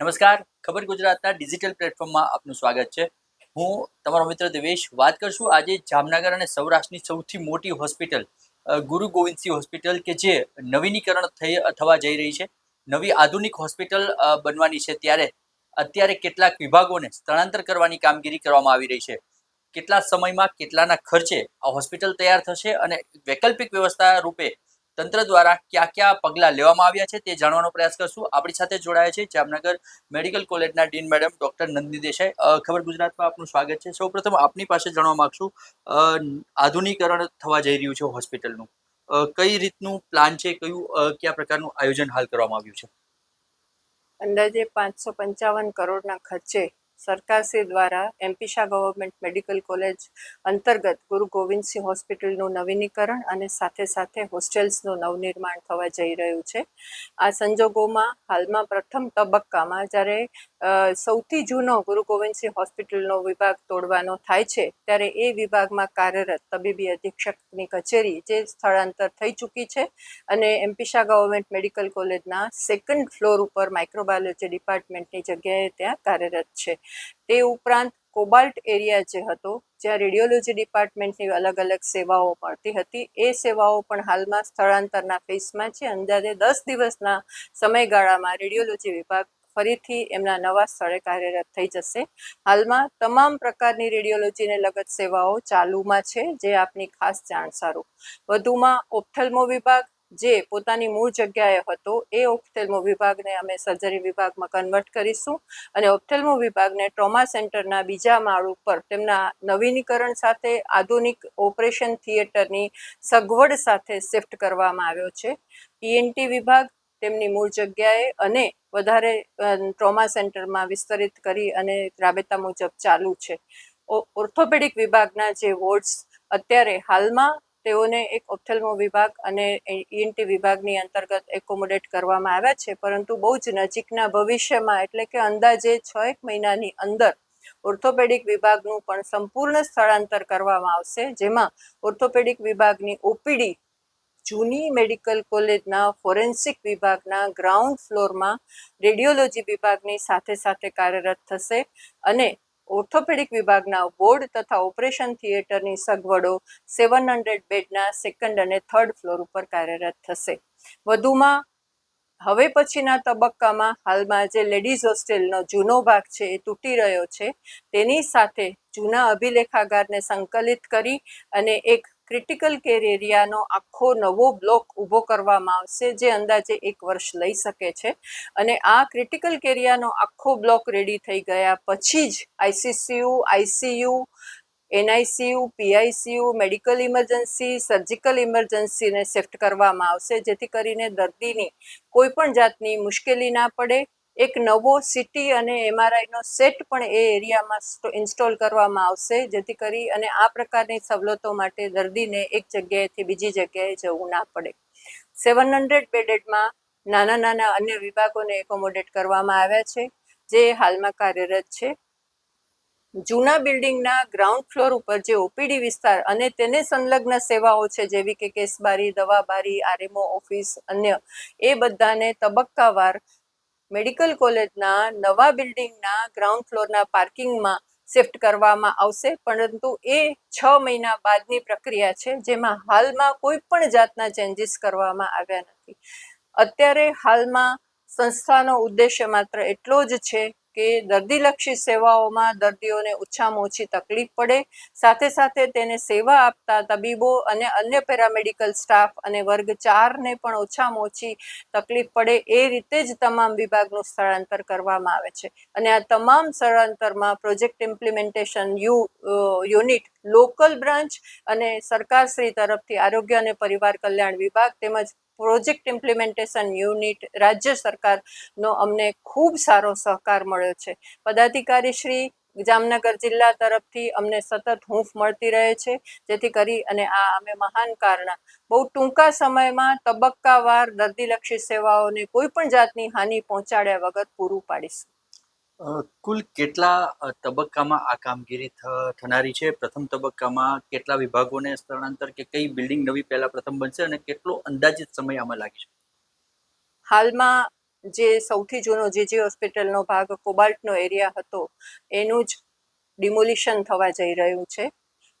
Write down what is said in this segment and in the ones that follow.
નમસ્કાર. ખબર ગુજરાતના ડિજિટલ પ્લેટફોર્મમાં આપનું સ્વાગત છે. હું તમારો મિત્ર દેવેશ વાત કરશું આજે જામનગર અને સૌરાષ્ટ્રની સૌથી મોટી હોસ્પિટલ ગુરુ ગોવિંદસિંહ હોસ્પિટલ કે જે નવીનીકરણ થઈ થવા જઈ રહી છે. નવી આધુનિક હોસ્પિટલ બનવાની છે ત્યારે અત્યારે કેટલાક વિભાગોને સ્થળાંતર કરવાની કામગીરી કરવામાં આવી રહી છે. કેટલા સમયમાં કેટલાના ખર્ચે આ હોસ્પિટલ તૈયાર થશે અને વૈકલ્પિક વ્યવસ્થા રૂપે તંત્ર દ્વારા કયા કયા પગલાં લેવામાં આવ્યા છે તે જાણવાનો પ્રયાસ કરશું. આપણી સાથે જોડાયા છે જામનગર મેડિકલ કોલેજના dean madam doctor Nandini Desai. ખબર ગુજરાતમાં આપનું સ્વાગત છે. સૌપ્રથમ આપની પાસે જાણવા માગશું આધુનિકરણ થવા જઈ રહ્યું છે હોસ્પિટલનું. કઈ રીતનું પ્લાન છે, કયું કયા પ્રકારનું આયોજન હાલ કરવામાં આવ્યું છે? અંદાજે પાંચસો પંચાવન કરોડના ખર્ચે સરકારશ્રી દ્વારા એમપી ગવર્મેન્ટ મેડિકલ કોલેજ અંતર્ગત ગુરુ ગોવિંદસિંહ હોસ્પિટલનું નવીનીકરણ અને સાથે સાથે હોસ્ટેલ્સનું નવનિર્માણ થવા જઈ રહ્યું છે. આ સંજોગોમાં હાલમાં પ્રથમ તબક્કામાં જ્યારે સૌથી જૂનો ગુરુ ગોવિંદસિંહ હોસ્પિટલનો વિભાગ તોડવાનો થાય છે, ત્યારે એ વિભાગમાં કાર્યરત તબીબી અધિક્ષકની કચેરી જે સ્થળાંતર થઈ ચૂકી છે અને એમપી ગવર્મેન્ટ મેડિકલ કોલેજના સેકન્ડ ફ્લોર ઉપર માઇક્રોબાયોલોજી ડિપાર્ટમેન્ટની જગ્યાએ ત્યાં કાર્યરત છે. તે ઉપરાંત કોબાલ્ટ એરિયા જે હતો, જ્યાં રેડિયોલોજી ડિપાર્ટમેન્ટની અલગ અલગ સેવાઓ મળતી હતી, એ સેવાઓ પણ હાલમાં સ્થળાંતરના ફેસમાં છે. અંદાજે દસ દિવસના સમયગાળામાં રેડિયોલોજી વિભાગ ફરીથી એમના નવા સ્થળે કાર્યરત થઈ જશે. હાલમાં તમામ પ્રકારની રેડિયોલોજીને લગત સેવાઓ ચાલુમાં છે, જે આપની ખાસ જાણ સારું વધુમાં ઓપ્થલમો વિભાગ જે પોતાની મૂળ જગ્યાએ હતો, એ ઓપ્થેલ્મો વિભાગને અમે સર્જરી વિભાગમાં કન્વર્ટ કરીશું અને ઓપ્થેલ્મો વિભાગને ટ્રોમા સેન્ટરના બીજા માળ ઉપર તેમના નવીનીકરણ સાથે આધુનિક ઓપરેશન થિયેટરની સગવડ સાથે શિફ્ટ કરવામાં આવ્યો છે. ઈએનટી વિભાગ તેમની મૂળ જગ્યાએ અને વધારે ટ્રોમા સેન્ટરમાં વિસ્તરિત કરી અને રાબેતા મુજબ ચાલુ છે. ઓર્થોપેડિક વિભાગના જે વોર્ડ્સ અત્યારે હાલમાં તેઓને એક ઓપ્થેલ્મો વિભાગ અને ઈએનટી વિભાગની અંતર્ગત એકોમોડેટ કરવામાં આવ્યા છે. પરંતુ બહુ જ નજીકના ભવિષ્યમાં, એટલે કે અંદાજે છ એક મહિનાની અંદર ઓર્થોપેડિક વિભાગનું પણ સંપૂર્ણ સ્થળાંતર કરવામાં આવશે. જેમાં ઓર્થોપેડિક વિભાગની ઓપીડી જૂની મેડિકલ કોલેજના ફોરેન્સિક વિભાગના ગ્રાઉન્ડ ફ્લોરમાં રેડિયોલોજી વિભાગની સાથે સાથે કાર્યરત થશે અને ઓર્થોપેડિક વિભાગના બોર્ડ તથા ઓપરેશન થિયેટરની સગવડો સેવન હંડ્રેડ બેડના સેકન્ડ અને થર્ડ ફ્લોર ઉપર કાર્યરત થશે. વધુમાં, હવે પછીના તબક્કામાં હાલમાં જે લેડીઝ હોસ્ટેલનો જૂનો ભાગ છે એ તૂટી રહ્યો છે. તેની સાથે જૂના અભિલેખાગારને સંકલિત કરી અને એક ક્રિટિકલ કેર એરિયાનો આખો નવો બ્લોક ઊભો કરવામાં આવશે, જે અંદાજે એક વર્ષ લઈ શકે છે. અને આ ક્રિટિકલ કેરિયાનો આખો બ્લોક રેડી થઈ ગયા પછી જ ICCU ICU NICU PICU medical emergency surgical ઇમરજન્સીને shift કરવામાં આવશે, જેથી કરીને દર્દીની કોઈ પણ જાતની મુશ્કેલી ના પડે એક નવો સિટી અને એમઆરઆઈનો સેટ પણ એ એરિયામાં ઇન્સ્ટોલ કરવામાં આવશે. જેથી કરી અને આ પ્રકારની સવલતો માટે દર્દીને એક જગ્યાએથી બીજી જગ્યાએ જવું ના પડે. સેવન હંડ્રેડ બેડેડમાં નાના નાના અન્ય વિભાગોને એકોમોડેટ કરવામાં આવ્યા છે, જે હાલમાં કાર્યરત છે. જૂના બિલ્ડિંગના ગ્રાઉન્ડ ફ્લોર ઉપર જે ઓપીડી વિસ્તાર અને તેને સંલગ્ન સેવાઓ છે, જેવી કે કેસબારી, દવાબારી, આરએમઓ ઓફિસ, અન્ય, એ બધાને તબક્કાવાર મેડિકલ કોલેજના નવા બિલ્ડિંગના ગ્રાઉન્ડ ફ્લોરના પાર્કિંગમાં શિફ્ટ કરવામાં આવશે. પરંતુ એ છ મહિના બાદની પ્રક્રિયા છે, જેમાં હાલમાં કોઈ પણ જાતના ચેન્જીસ કરવામાં આવ્યા નથી. અત્યારે હાલમાં સંસ્થાનો ઉદ્દેશ્ય માત્ર એટલો જ છે કે દર્દીલક્ષી સેવાઓમાં દર્દીઓને ઓછામાં ઓછી તકલીફ પડે. સાથે સાથે તેને સેવા આપતા તબીબો અને અન્ય પેરામેડિકલ સ્ટાફ અને વર્ગ ચારને પણ ઓછામાં ઓછી તકલીફ પડે એ રીતે જ તમામ વિભાગનું સ્થળાંતર કરવામાં આવે છે. અને આ તમામ સ્થળાંતરમાં project implementation U unit local branch અને સરકારશ્રી તરફથી આરોગ્ય અને પરિવાર કલ્યાણ વિભાગ તેમજ પ્રોજેક્ટ ઇમ્પ્લિમેન્ટેશન યુનિટ રાજ્ય સરકારનો અમને ખૂબ સારો સહકાર મળ્યો છે. પદાધિકારી શ્રી જામનગર જિલ્લા તરફથી અમને સતત હૂંફ મળતી રહે છે. જેથી કરી અને આ અમે મહાન કારણા. બહુ ટૂંકા સમયમાં તબક્કાવાર દર્દીલક્ષી સેવાઓને કોઈ પણ જાતની હાનિ પહોંચાડ્યા વગર પૂરું પાડીશું. કુલ કેટલા તબક્કામાં આ કામગીરી થનારી છે? પ્રથમ તબક્કામાં કેટલા વિભાગોને સ્થળાંતર કે કઈ બિલ્ડિંગ નવી પહેલા પ્રથમ બનશે અને કેટલો અંદાજિત સમય આમાં છે હાલમાં જે સૌથી જૂનો જીજી હોસ્પિટલનો ભાગ કોબાલ્ટનો એરિયા હતો, એનું જ ડિમોલિશન થવા જઈ રહ્યું છે.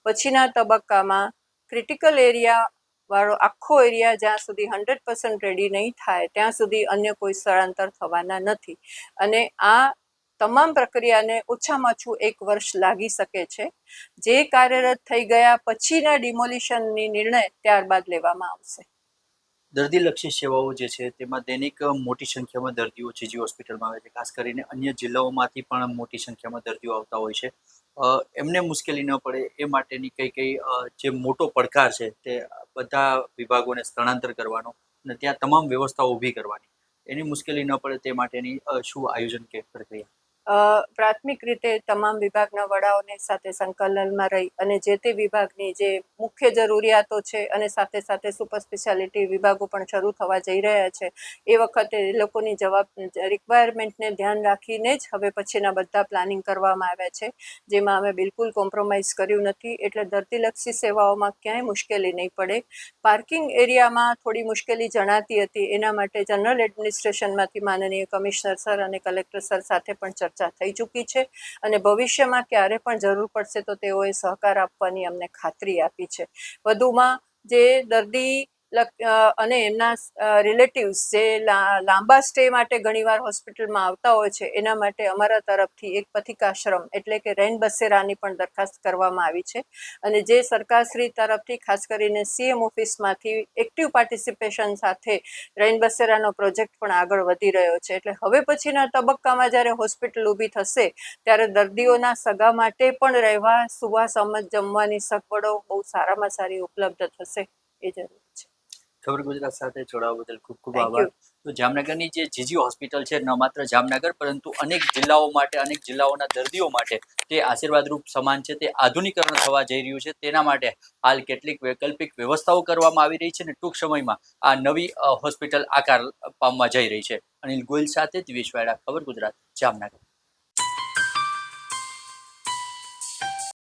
પછીના તબક્કામાં ક્રિટિકલ એરિયા વાળો આખો એરિયા જ્યાં સુધી હંડ્રેડ પર્સન્ટ રેડી નહીં થાય, ત્યાં સુધી અન્ય કોઈ સ્થળાંતર થવાના નથી. અને આ તમામ પ્રક્રિયાને ઓછામાં ઓછું એક વર્ષ લાગી શકે છે. જે કાર્યરત થઈ ગયા પછીના ડિમોલિશનની નિર્ણય ત્યારબાદ લેવામાં આવશે. દર્દીલક્ષી સેવાઓ જે છે તેમાં દૈનિક મોટી સંખ્યામાં દર્દીઓ જીજી હોસ્પિટલમાં આવે છે. ખાસ કરીને અન્ય જિલ્લાઓમાંથી પણ મોટી સંખ્યામાં દર્દીઓ આવતા હોય છે. એમને મુશ્કેલી ન પડે એ માટેની કઈ કઈ જે મોટો પડકાર છે તે બધા વિભાગોને સ્થળાંતર કરવાનો અને ત્યાં તમામ વ્યવસ્થાઓ ઊભી કરવાની. એની મુશ્કેલી ન પડે તે માટેની શું આયોજન કે પ્રક્રિયા? પ્રાથમિક રીતે તમામ વિભાગના વડાઓને સાથે સંકલનમાં રહી અને જે તે વિભાગની જે મુખ્ય જરૂરિયાતો છે અને સાથે સાથે સુપર સ્પેશિયાલિટી વિભાગો પણ શરૂ થવા જઈ રહ્યા છે, એ વખતે એ લોકોની જવાબ, રિક્વાયરમેન્ટને ધ્યાન રાખીને જ હવે પછીના બધા પ્લાનિંગ કરવામાં આવ્યા છે, જેમાં અમે બિલકુલ કોમ્પ્રોમાઇઝ કર્યું નથી, એટલે દર્દીલક્ષી સેવાઓમાં ક્યાંય મુશ્કેલી નહીં પડે. પાર્કિંગ એરિયામાં થોડી મુશ્કેલી જણાતી હતી, એના માટે જનરલ એડમિનિસ્ટ્રેશનમાંથી માનનીય કમિશનર સર અને કલેક્ટર સર સાથે પણ ચર્ચા થઈ ચૂકી છે અને ભવિષ્યમાં ક્યારે પણ જરૂર પડશે તો તેઓએ સહકાર આપવાની અમને ખાતરી આપી છે. વધુમાં જે દર્દી અને એમના રિલેટિવ્સ જે લાંબા સ્ટે માટે ઘણીવાર હોસ્પિટલમાં આવતા હોય છે, એના માટે અમારા તરફથી એક પથિકાશ્રમ એટલે કે રેન બસેરાની પણ દરખાસ્ત કરવામાં આવી છે. અને જે સરકારશ્રી તરફથી ખાસ કરીને સીએમ ઓફિસમાંથી એક્ટિવ પાર્ટિસિપેશન સાથે રેન બસેરાનો પ્રોજેક્ટ પણ આગળ વધી રહ્યો છે. એટલે હવે પછીના તબક્કામાં જ્યારે હોસ્પિટલ ઊભી થશે, ત્યારે દર્દીઓના સગા માટે પણ રહેવા, સુવા, સમજ જમવાની સગવડો બહુ સારામાં સારી ઉપલબ્ધ થશે. એ જરૂરી. ખબર ગુજરાત સાથે જોડાવા બદલ ખૂબ ખૂબ આભાર. તો જામનગરની જે જીજી હોસ્પિટલ છે ન માત્ર જામનગર પરંતુ અનેક જિલ્લાઓ માટે અનેક જિલ્લાઓના દર્દીઓ માટે તે આશીર્વાદરૂપ સમાન છે. તે આધુનિકરણ થવા જઈ રહ્યું છે. તેના માટે હાલ કેટલીક વૈકલ્પિક વ્યવસ્થાઓ કરવામાં આવી રહી છે અને ટૂંક સમયમાં આ નવી હોસ્પિટલ આકાર પામવા જઈ રહી છે. અનિલ ગોયલ સાથે દિવેશ વાયડા ખબર ગુજરાત જામનગર.